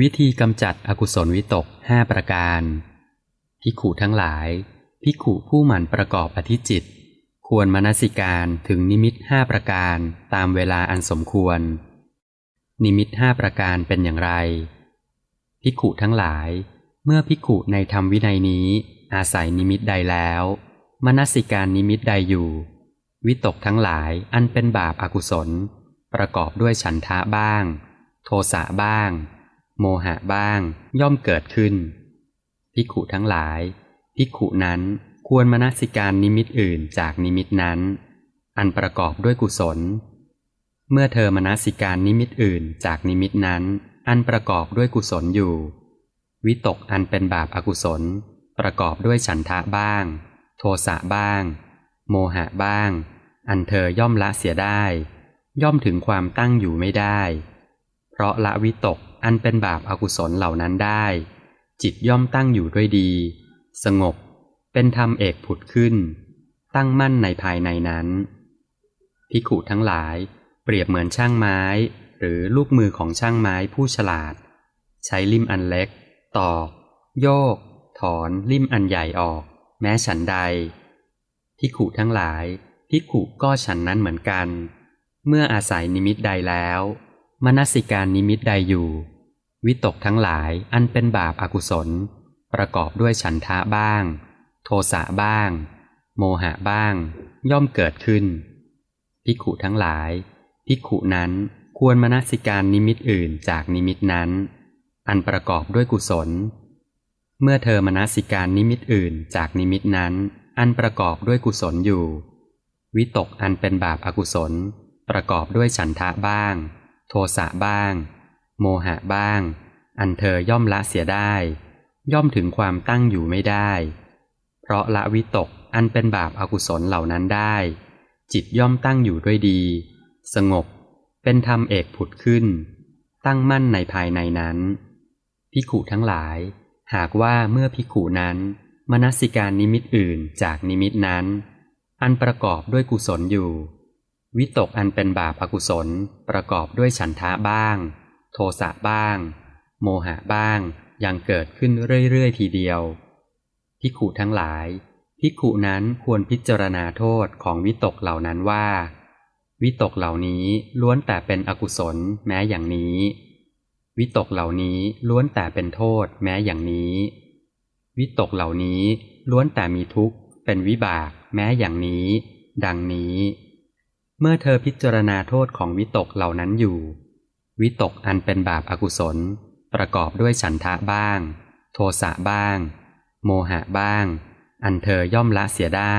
วิธีกำจัดอกุศลวิตกห้าประการพิขูทั้งหลายพิขูผู้หมั่นประกอบอธิจิต ควรมนสิการถึงนิมิตห้าประการตามเวลาอันสมควร นิมิตห้าประการเป็นอย่างไรพิขูทั้งหลาย เมื่อพิขูในธรรมวินัยนี้ อาศัยนิมิตใดแล้วมนสิการนิมิตใดอยู่ วิตกทั้งหลายอันเป็นบาปอากุศล ประกอบด้วยฉันทะบ้าง โทสะบ้าง โมหะบ้าง ย่อมเกิดขึ้น พิขุทั้งหลาย พิขุนั้นควรมนสิการนิมิตอื่นจากนิมิตนั้น อันประกอบด้วยกุศล เมื่อเธอมนสิการนิมิตอื่นจากนิมิตนั้น อันประกอบด้วยกุศลอยู่ วิตกอันเป็นบาปอากุศล ประกอบด้วยฉันทะบ้าง โทสะบ้าง โมหะบ้าง อันเธอย่อมละเสียได้ ย่อมถึงความตั้งอยู่ไม่ได้ เพราะละวิตก อันเป็นบาปอากุศลเหล่านั้นได้ จิตย่อมตั้งอยู่ด้วยดี สงบ เป็นธรรมเอกผุดขึ้น ตั้งมั่นในภายในนั้นพิขุทั้งหลาย เปรียบเหมือนช่างไม้ หรือลูกมือของช่างไม้ผู้ฉลาด ใช้ลิ่มอันเล็ก ตอก โยก ถอนลิ่มอันใหญ่ออก แม้ฉันใดพิขุทั้งหลายพิขุก็ฉันนั้นเหมือนกัน เมื่ออาศัยนิมิตใดแล้ว มนสิการนิมิตใดอยู่ วิตกทั้งหลายอันเป็นบาปอากุศล ประกอบด้วยฉันทะบ้าง โทสะบ้าง โมหะบ้าง ย่อมเกิดขึ้นพิขุทั้งหลายพิขุนั้นควรมนสิการนิมิตอื่นจากนิมิตนั้น อันประกอบด้วยกุศล เมื่อเธอมนสิการนิมิตอื่นจากนิมิตนั้น อันประกอบด้วยกุศลอยู่ วิตกอันเป็นบาปอากุศล ประกอบด้วยฉันทะบ้าง โทสะบ้าง โมหะบ้าง อันเธอย่อมละเสียได้ ย่อมถึงความตั้งอยู่ไม่ได้ เพราะละวิตกอันเป็นบาปอากุศลเหล่านั้นได้ จิตย่อมตั้งอยู่ด้วยดี สงบ เป็นธรรมเอกผุดขึ้น ตั้งมั่นในภายในนั้นพิขุทั้งหลาย หากว่าเมื่อพิขุนั้น มนสิการนิมิตอื่นจากนิมิตนั้น อันประกอบด้วยกุศลอยู่ วิตกอันเป็นบาปอากุศลประกอบด้วยฉันทะบ้าง โทสะบ้าง โมหะบ้าง ยังเกิดขึ้นเรื่อยๆทีเดียวพิขุทั้งหลายพิขุนั้นควรพิจารณาโทษของวิตกเหล่านั้นว่า วิตกเหล่านี้ล้วนแต่เป็นอกุศลแม้อย่างนี้ วิตกเหล่านี้ล้วนแต่เป็นโทษแม้อย่างนี้ วิตกเหล่านี้ล้วนแต่มีทุกข์ เป็นวิบากแม้อย่างนี้ ดังนี้ เมื่อเธอพิจารณาโทษของวิตกเหล่านั้นอยู่ วิตกอันเป็นบาปอากุศล ประกอบด้วยฉันทะบ้าง โทสะบ้าง โมหะบ้าง อันเธอย่อมละเสียได้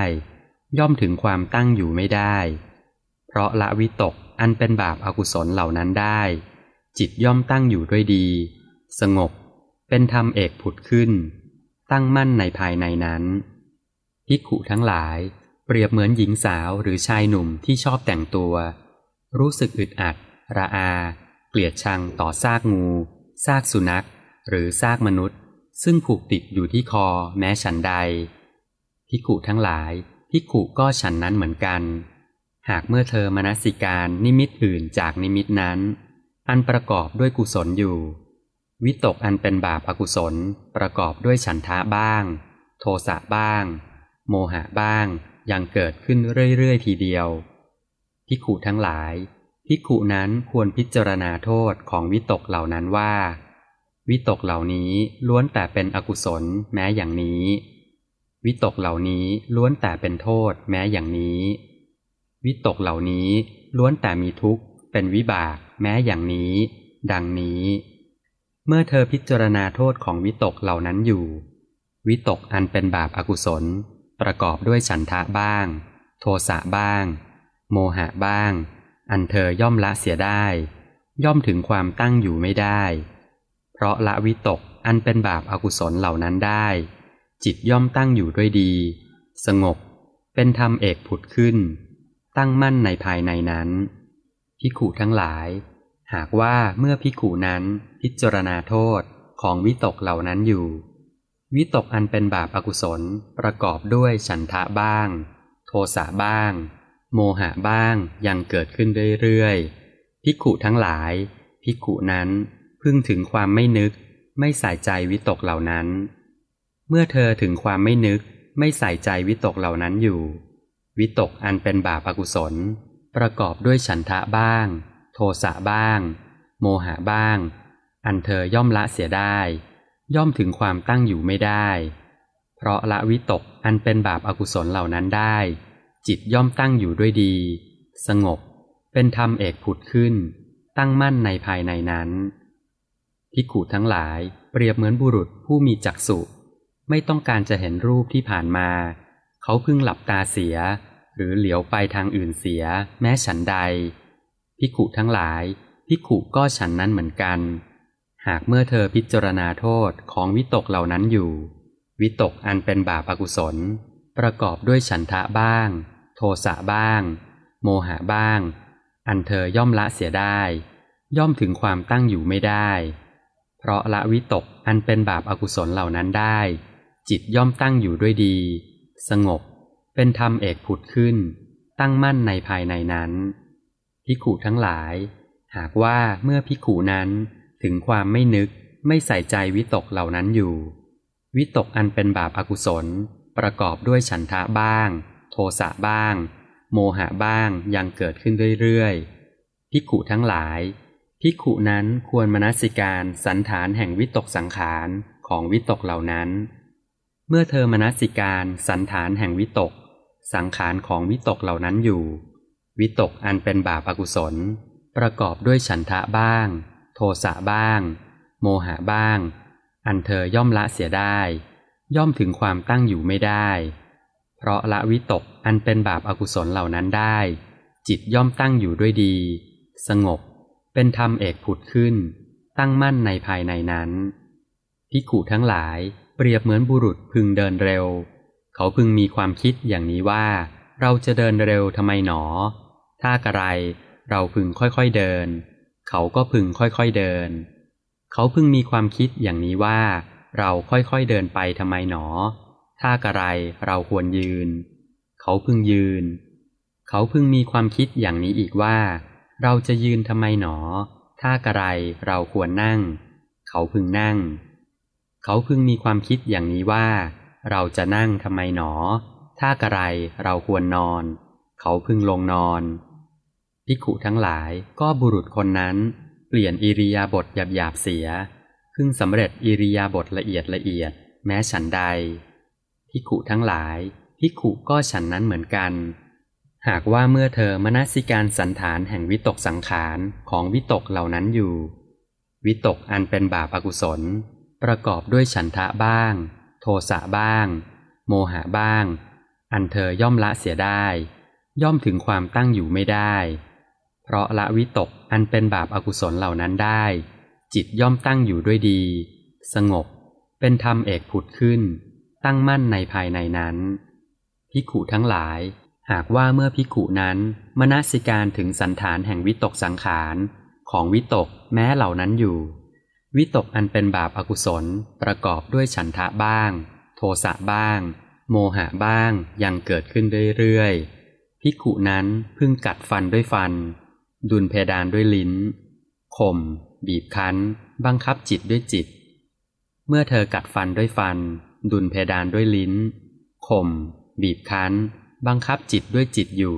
ย่อมถึงความตั้งอยู่ไม่ได้ เพราะละวิตกอันเป็นบาปอากุศลเหล่านั้นได้ จิตย่อมตั้งอยู่ด้วยดี สงบ เป็นธรรมเอกผุดขึ้น ตั้งมั่นในภายในนั้นพิขุทั้งหลาย เปรียบเหมือนหญิงสาวหรือชายหนุ่มที่ชอบแต่งตัว รู้สึกอึดอัด ระอา เกลียดชังต่อซากงู ซากสุนัข หรือซากมนุษย์ ซึ่งผูกติดอยู่ที่คอแม้ฉันใดพิกุทั้งหลายพิกุก็ฉันนั้นเหมือนกัน หากเมื่อเธอมนสิการนิมิตอื่นจากนิมิตนั้น อันประกอบด้วยกุศลอยู่ วิตกอันเป็นบาปอกุศลประกอบด้วยฉันทะบ้าง โทสะบ้าง โมหะบ้างยังเกิดขึ้นเรื่อยๆทีเดียวพิกุทั้งหลาย ภิกขุนั้นควรพิจารณาโทษของวิตกเหล่านั้นว่า วิตกเหล่านี้ล้วนแต่เป็นอกุศลแม้อย่างนี้ วิตกเหล่านี้ล้วนแต่เป็นโทษแม้อย่างนี้ วิตกเหล่านี้ล้วนแต่มีทุกข์เป็นวิบากแม้อย่างนี้ ดังนี้ เมื่อเธอพิจารณาโทษของวิตกเหล่านั้นอยู่ วิตกอันเป็นบาปอากุศล ประกอบด้วยฉันทะบ้าง โทสะบ้าง โมหะบ้าง อันเธอย่อมละเสียได้ ย่อมถึงความตั้งอยู่ไม่ได้ เพราะละวิตกอันเป็นบาปอากุศลเหล่านั้นได้ จิตย่อมตั้งอยู่ด้วยดี สงบ เป็นธรรมเอกผุดขึ้น ตั้งมั่นในภายในนั้นพิขุทั้งหลาย หากว่าเมื่อพิขุนั้นพิจารณาโทษของวิตกเหล่านั้นอยู่ วิตกอันเป็นบาปอากุศลประกอบด้วยฉันทะบ้าง โทสะบ้าง โมหะบ้างยังเกิดขึ้นเรื่อยๆพิกุทั้งหลายพิกุนั้นพึ่งถึงความไม่นึก ไม่ใส่ใจวิตกเหล่านั้น เมื่อเธอถึงความไม่นึก ไม่ใส่ใจวิตกเหล่านั้นอยู่ วิตกอันเป็นบาปอากุศล ประกอบด้วยฉันทะบ้าง โทสะบ้าง โมหะบ้าง อันเธอย่อมละเสียได้ ย่อมถึงความตั้งอยู่ไม่ได้ เพราะละวิตกอันเป็นบาปอากุศลเหล่านั้นได้ จิตย่อมตั้งอยู่ด้วยดี สงบ เป็นธรรมเอกผุดขึ้น ตั้งมั่นในภายในนั้นภิกขุทั้งหลายเปรียบเหมือนบุรุษผู้มีจักษุ ไม่ต้องการจะเห็นรูปที่ผ่านมา เขาเพิ่งหลับตาเสีย หรือเหลียวไปทางอื่นเสีย แม้ฉันใดภิกขุทั้งหลายภิกขุก็ฉันนั้นเหมือนกัน หากเมื่อเธอพิจารณาโทษของวิตกเหล่านั้นอยู่ วิตกอันเป็นบาปอกุศล ประกอบด้วยฉันทะบ้าง สะบ้าง โมหะบ้าง อันเธอย่อมละเสียได้ ย่อมถึงความตั้งอยู่ไม่ได้ เพราะละวิตกอันเป็นบาปอากุศลเหล่านั้นได้ จิตย่อมตั้งอยู่ด้วยดี สงบ เป็นธรรมเอกผุดขึ้น ตั้งมั่นในภายในนั้นพิขูทั้งหลาย หากว่าเมื่อพิขูนั้นถึงความไม่นึกไม่ใส่ใจวิตกเหล่านั้นอยู่ วิตกอันเป็นบาปอากุศลประกอบด้วยฉันทะบ้าง โทสะบ้าง โมหะบ้างยังเกิดขึ้นเรื่อยๆพิขุทั้งหลายพิขุนั้นควรมนสิการสันฐานแห่งวิตกสังขารของวิตกเหล่านั้น เมื่อเธอมนสิการสันฐานแห่งวิตก สังขารของวิตกเหล่านั้นอยู่ วิตกอันเป็นบาปอากุศล ประกอบด้วยฉันทะบ้าง โทสะบ้าง โมหะบ้าง อันเธอย่อมละเสียได้ ย่อมถึงความตั้งอยู่ไม่ได้ เพราะละวิตกอันเป็นบาปอากุศลเหล่านั้นได้ จิตย่อมตั้งอยู่ด้วยดี สงบ เป็นธรรมเอกผุดขึ้น ตั้งมั่นในภายในนั้นพิขุทั้งหลายเปรียบเหมือนบุรุษพึงเดินเร็ว เขาพึงมีความคิดอย่างนี้ว่า เราจะเดินเร็วทำไมหนอ ถ้ากระไรเราพึงค่อยๆเดิน เขาก็พึงค่อยๆเดิน เขาพึงมีความคิดอย่างนี้ว่า เราค่อยๆเดินไปทำไมหนอ ถ้ากระไรเราควรยืน เขาพึงยืน เขาพึงมีความคิดอย่างนี้อีกว่า เราจะยืนทำไมหนอ ถ้ากระไรเราควรนั่ง เขาพึงนั่ง เขาพึงมีความคิดอย่างนี้ว่า เราจะนั่งทำไมหนอ ถ้ากระไรเราควรนอน เขาพึงลงนอนพิขุทั้งหลายก็บุรุษคนนั้น เปลี่ยนอิริยาบถหยาบๆเสีย พึงสำเร็จอิริยาบถละเอียดละเอียด แม้ฉันใด พิขุทั้งหลายพิขุก็ฉันนั้นเหมือนกัน หากว่าเมื่อเธอมนสิการสันฐานแห่งวิตกสังขารของวิตกเหล่านั้นอยู่ วิตกอันเป็นบาปอากุศล ประกอบด้วยฉันทะบ้าง โทสะบ้าง โมหะบ้าง อันเธอย่อมละเสียได้ ย่อมถึงความตั้งอยู่ไม่ได้ เพราะละวิตกอันเป็นบาปอากุศลเหล่านั้นได้ จิตย่อมตั้งอยู่ด้วยดี สงบ เป็นธรรมเอกผุดขึ้น ตั้งมั่นในภายในนั้น พิขุทั้งหลาย หากว่าเมื่อพิขุนั้นมนสิการถึงสันฐานแห่งวิตกสังขารของวิตกแม้เหล่านั้นอยู่ วิตกอันเป็นบาปอากุศลประกอบด้วยฉันทะบ้าง โทสะบ้าง โมหะบ้างยังเกิดขึ้นเรื่อยๆพิขุนั้นพึ่งกัดฟันด้วยฟัน ดุลเพดานด้วยลิ้นข่มบีบคั้น บังคับจิตด้วยจิต เมื่อเธอกัดฟันด้วยฟัน ดุลเพดานด้วยลิ้น ข่ม บีบคั้น บังคับจิตด้วยจิตอยู่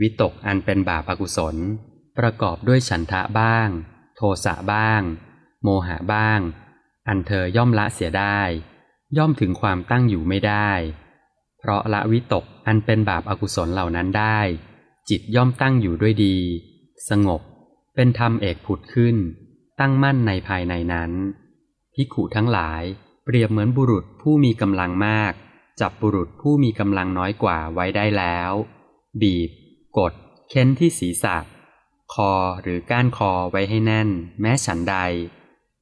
วิตกอันเป็นบาปอากุศล ประกอบด้วยฉันทะบ้าง โทสะบ้าง โมหะบ้าง อันเธอย่อมละเสียได้ ย่อมถึงความตั้งอยู่ไม่ได้ เพราะละวิตกอันเป็นบาปอากุศลเหล่านั้นได้ จิตย่อมตั้งอยู่ด้วยดี สงบ เป็นธรรมเอกผุดขึ้น ตั้งมั่นในภายในนั้นพิขุทั้งหลาย เปรียบเหมือนบุรุษผู้มีกำลังมาก จับบุรุษผู้มีกำลังน้อยกว่าไว้ได้แล้ว บีบ กด เค้นที่ศีรษะ คอหรือก้านคอไว้ให้แน่น แม้ฉันใด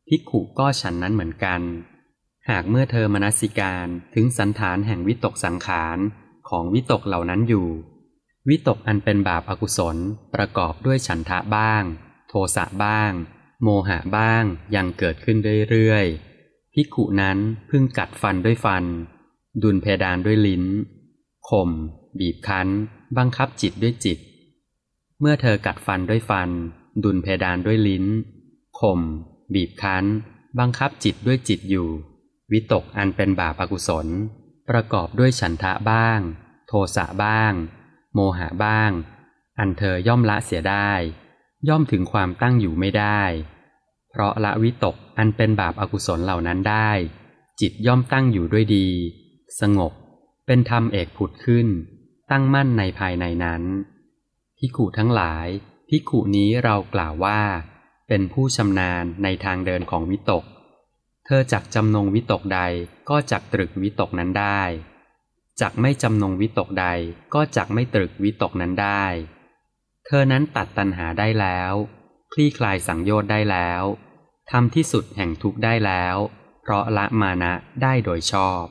พิขุก็ฉันนั้นเหมือนกัน หากเมื่อเธอมนสิการถึงสันฐานแห่งวิตกสังขารของวิตกเหล่านั้นอยู่ วิตกอันเป็นบาปอากุศลประกอบด้วยฉันทะบ้าง โทสะบ้าง โมหะบ้างยังเกิดขึ้นเรื่อยๆ พิขุนั้นพึ่งกัดฟันด้วยฟัน ดุลเพดานด้วยลิ้น ข่ม บีบคั้น บังคับจิตด้วยจิต เมื่อเธอกัดฟันด้วยฟัน ดุลเพดานด้วยลิ้น ข่ม บีบคั้น บังคับจิตด้วยจิตอยู่ วิตกอันเป็นบาปอกุศล ประกอบด้วยฉันทะบ้าง โทสะบ้าง โมหะบ้าง อันเธอย่อมละเสียได้ ย่อมถึงความตั้งอยู่ไม่ได้ เพราะละวิตกอันเป็นบาปอากุศลเหล่านั้นได้ จิตย่อมตั้งอยู่ด้วยดี สงบ เป็นธรรมเอกผุดขึ้น ตั้งมั่นในภายในนั้นพิขุทั้งหลายพิขุนี้เรากล่าวว่า เป็นผู้ชำนาญในทางเดินของวิตก เธอจักจำนงวิตกใดก็จักตรึกวิตกนั้นได้จักไม่จำนงวิตกใดก็จักไม่ตรึกวิตกนั้นได้ เธอนั้นตัดตัณหาได้แล้ว คลี่คลายสังโยชน์ได้แล้วทำที่สุดแห่งทุกข์ได้แล้ว เพราะละมานะได้โดยชอบ